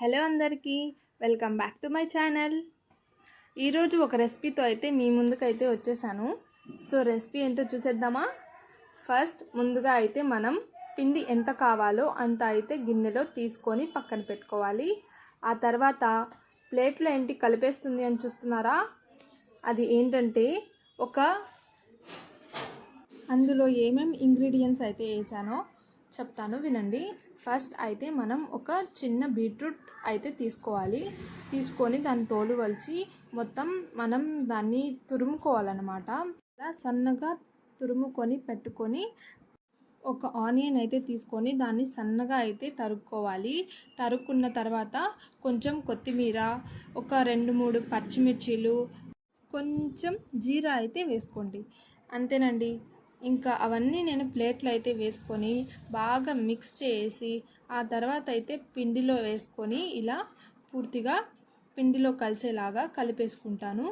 Hello అందరికీ welcome back to my channel. ఈరోజు ఒక రెసిపీతో అయితే మీ ముందుకైతే వచ్చేసాను. సో రెసిపీ ఏంటో చూసేద్దామా? ఫస్ట్ ముందుగా అయితే మనం పిండి ఎంత కావాలో అంత అయితే గిన్నెలో తీసుకొని పక్కన పెట్టుకోవాలి. ఆ తర్వాత ప్లేట్లో ఏంటి కలిపేస్తుంది అని చూస్తున్నారా? అది ఏంటంటే ఒక అందులో ఏమేమి ఇంగ్రీడియంట్స్ అయితే వేసానో చెప్తాను వినండి. ఫస్ట్ అయితే మనం ఒక చిన్న బీట్రూట్ అయితే తీసుకోవాలి. తీసుకొని దాన్ని తోలు వలిచి మొత్తం మనం దాన్ని తురుముకోవాలన్నమాట. అలా సన్నగా తురుముకొని పెట్టుకొని ఒక ఆనియన్ అయితే తీసుకొని దాన్ని సన్నగా అయితే తరుక్కోవాలి. తరుక్కున్న తర్వాత కొంచెం కొత్తిమీర ఒక రెండు మూడు పచ్చిమిర్చీలు కొంచెం జీరా అయితే వేసుకోండి. అంతేనండి. ఇంకా అవన్నీ నేను ప్లేట్లో అయితే వేసుకొని బాగా మిక్స్ చేసి ఆ తర్వాత అయితే పిండిలో వేసుకొని ఇలా పూర్తిగా పిండిలో కలిసేలాగా కలిపేసుకుంటాను.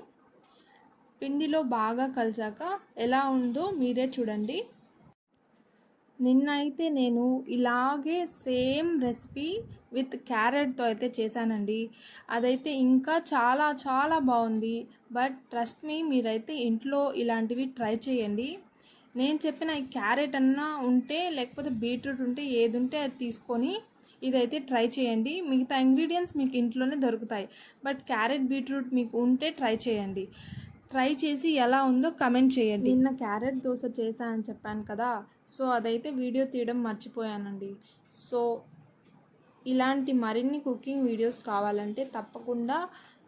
పిండిలో బాగా కలిసాక ఎలా ఉందో మీరే చూడండి. నిన్న అయితే నేను ఇలాగే సేమ్ రెసిపీ విత్ క్యారెట్తో అయితే చేశానండి. అదైతే ఇంకా చాలా చాలా బాగుంది. బట్ ట్రస్ట్ మీ మీరైతే ఇంట్లో ఇలాంటివి ట్రై చేయండి. నేను చెప్పిన ఈ క్యారెట్ అన్నా ఉంటే లేకపోతే బీట్రూట్ ఉంటే ఏది ఉంటే అది తీసుకొని ఇదైతే ట్రై చేయండి. మిగతా ఇంగ్రీడియంట్స్ మీకు ఇంట్లోనే దొరుకుతాయి. బట్ క్యారెట్ బీట్రూట్ మీకు ఉంటే ట్రై చేయండి. ట్రై చేసి ఎలా ఉందో కమెంట్ చేయండి. నిన్న క్యారెట్ దోశ చేశా అని చెప్పాను కదా సో అదైతే వీడియో తీయడం మర్చిపోయానండి. సో ఇలాంటి మరిన్ని కుకింగ్ వీడియోస్ కావాలంటే తప్పకుండా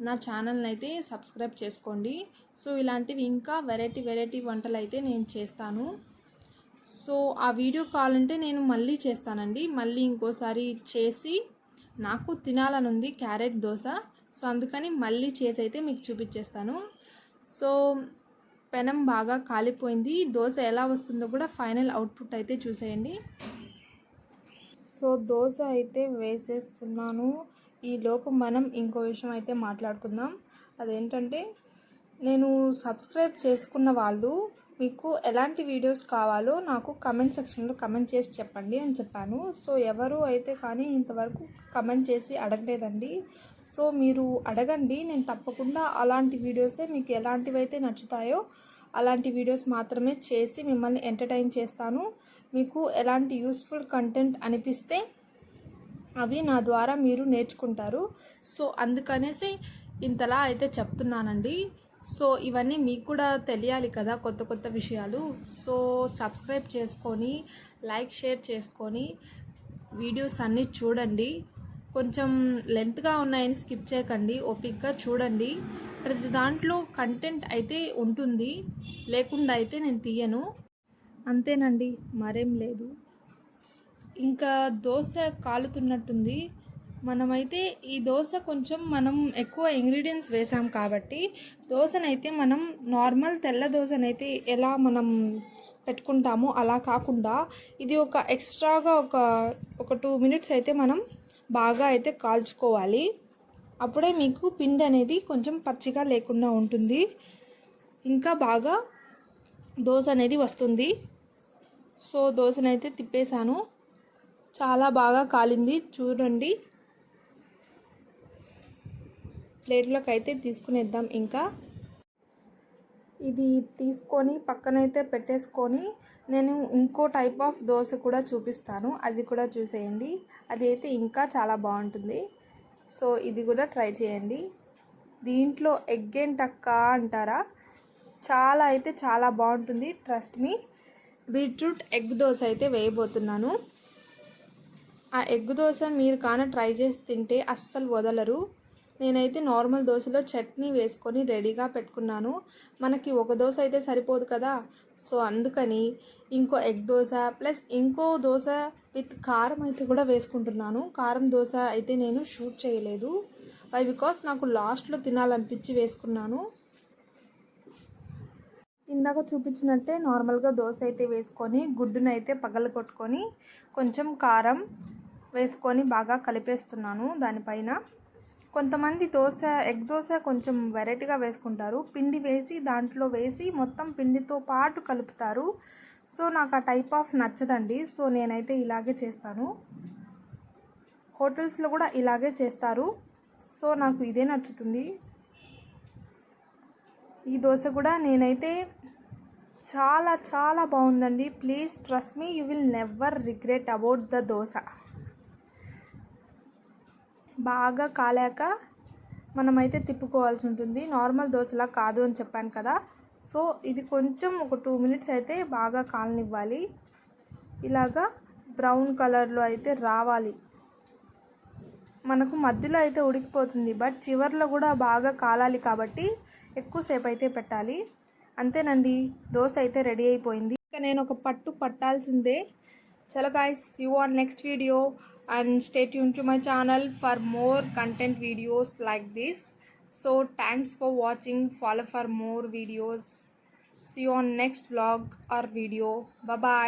నా ఛానల్ని అయితే సబ్స్క్రైబ్ చేసుకోండి. సో ఇలాంటివి ఇంకా వెరైటీ వెరైటీ వంటలు అయితే నేను చేస్తాను. సో ఆ వీడియో కావాలంటే నేను మళ్ళీ చేస్తానండి. మళ్ళీ ఇంకోసారి చేసి నాకు తినాలని ఉంది క్యారెట్ దోశ. సో అందుకని మళ్ళీ చేసి అయితే మీకు చూపించేస్తాను. సో పెనం బాగా కాలిపోయింది. దోశ ఎలా వస్తుందో కూడా ఫైనల్ అవుట్పుట్ అయితే చూసేయండి. సో దోశ అయితే వేసేస్తున్నాను. ఈ లోపు మనం ఇంకో విషయం అయితే మాట్లాడుకుందాం. అదేంటంటే నేను సబ్స్క్రైబ్ చేసుకున్న వాళ్ళు మీకు ఎలాంటి వీడియోస్ కావాలో నాకు కమెంట్ సెక్షన్లో కమెంట్ చేసి చెప్పండి అని చెప్పాను. సో ఎవరు అయితే కానీ ఇంతవరకు కమెంట్ చేసి అడగలేదండి. సో మీరు అడగండి. నేను తప్పకుండా అలాంటి వీడియోసే మీకు ఎలాంటివైతే నచ్చుతాయో అలాంటి వీడియోస్ మాత్రమే చేసి మిమ్మల్ని ఎంటర్టైన్ చేస్తాను. మీకు ఎలాంటి యూస్ఫుల్ కంటెంట్ అనిపిస్తే అవి నా ద్వారా మీరు నేర్చుకుంటారు. సో అందుకనేసి ఇంతలా అయితే చెప్తున్నానండి. సో ఇవన్నీ మీకు కూడా తెలియాలి కదా కొత్త కొత్త విషయాలు. సో సబ్స్క్రైబ్ చేసుకొని లైక్ షేర్ చేసుకొని వీడియోస్ అన్నీ చూడండి. కొంచెం లెంత్గా ఉన్నాయని స్కిప్ చేయకండి ఓపిక్గా చూడండి. ప్రతి దాంట్లో కంటెంట్ అయితే ఉంటుంది లేకుండా అయితే నేను తీయను. అంతేనండి మరేం లేదు. ఇంకా దోశ కాలుతున్నట్టుంది. మనమైతే ఈ దోశ కొంచెం మనం ఎక్కువ ఇంగ్రీడియంట్స్ వేసాం కాబట్టి దోశనైతే మనం నార్మల్ తెల్ల దోశనైతే ఎలా మనం పెట్టుకుంటామో అలా కాకుండా ఇది ఒక ఎక్స్ట్రాగా ఒక ఒక టూ మినిట్స్ అయితే మనం బాగా అయితే కాల్చుకోవాలి. అప్పుడే మీకు పిండి అనేది కొంచెం పచ్చిగా లేకుండా ఉంటుంది. ఇంకా బాగా దోశ అనేది వస్తుంది. సో దోశనైతే తిప్పేశాను. చాలా బాగా కాలింది. చూడండి. ప్లేట్లోకి అయితే తీసుకునేద్దాం ఇంకా. ఇది తీసుకొని పక్కనైతే పెట్టేసుకొని నేను ఇంకో టైప్ ఆఫ్ దోశ కూడా చూపిస్తాను. అది కూడా చూసేయండి. అది అయితే ఇంకా చాలా బాగుంటుంది. సో ఇది కూడా ట్రై చేయండి. దీంట్లో ఎగ్ ఏంటక్క అంటారా? చాలా అయితే చాలా బాగుంటుంది. Trust me beetroot egg dosa అయితే వేయబోతున్నాను. ఆ ఎగ్ దోశ మీరు కాన ట్రై చేసి తింటే అస్సలు వదలరు. నేనైతే నార్మల్ దోశలో చట్నీ వేసుకొని రెడీగా పెట్టుకున్నాను. మనకి ఒక దోశ అయితే సరిపోదు కదా. సో అందుకని ఇంకో ఎగ్ దోశ ప్లస్ ఇంకో దోశ విత్ కారం అయితే కూడా వేసుకుంటున్నాను. కారం దోశ అయితే నేను షూట్ చేయలేదు. వై బికాస్ నాకు లాస్ట్లో తినాలనిపించి వేసుకున్నాను. ఇందాక చూపించినట్టే నార్మల్గా దోశ అయితే వేసుకొని గుడ్డునైతే అయితే పగలగొట్టుకొని కొంచెం కారం వేసుకొని బాగా కలిపేస్తున్నాను దానిపైన. కొంతమంది దోశ ఎగ్ దోశ కొంచెం వెరైటీగా వేసుకుంటారు. పిండి వేసి దాంట్లో వేసి మొత్తం పిండితో పాటు కలుపుతారు. సో నాకు ఆ టైప్ ఆఫ్ నచ్చదండి. సో నేనైతే ఇలాగే చేస్తాను. హోటల్స్లో కూడా ఇలాగే చేస్తారు. సో నాకు ఇదే నచ్చుతుంది. ఈ దోశ కూడా నేనైతే చాలా చాలా బాగుందండి. Please trust me you will never regret about the dosa. బాగా కాలాక మనమైతే తిప్పుకోవాల్సి ఉంటుంది. నార్మల్ దోశలా కాదు అని చెప్పాను కదా. సో ఇది కొంచెం ఒక టూ మినిట్స్ అయితే బాగా కాలనివ్వాలి. ఇలాగా బ్రౌన్ కలర్లో అయితే రావాలి. మనకు మధ్యలో అయితే ఉడికిపోతుంది. బట్ చివర్లో కూడా బాగా కాలాలి కాబట్టి ఎక్కువసేపు అయితే పెట్టాలి. అంతేనండి దోశ అయితే రెడీ అయిపోయింది. ఇంకా నేను ఒక పట్టు పట్టాల్సిందే. చలో guys you on next video and stay tuned to my channel for more content videos like this. So thanks for watching. Follow for more videos. See you on next vlog or video. Bye bye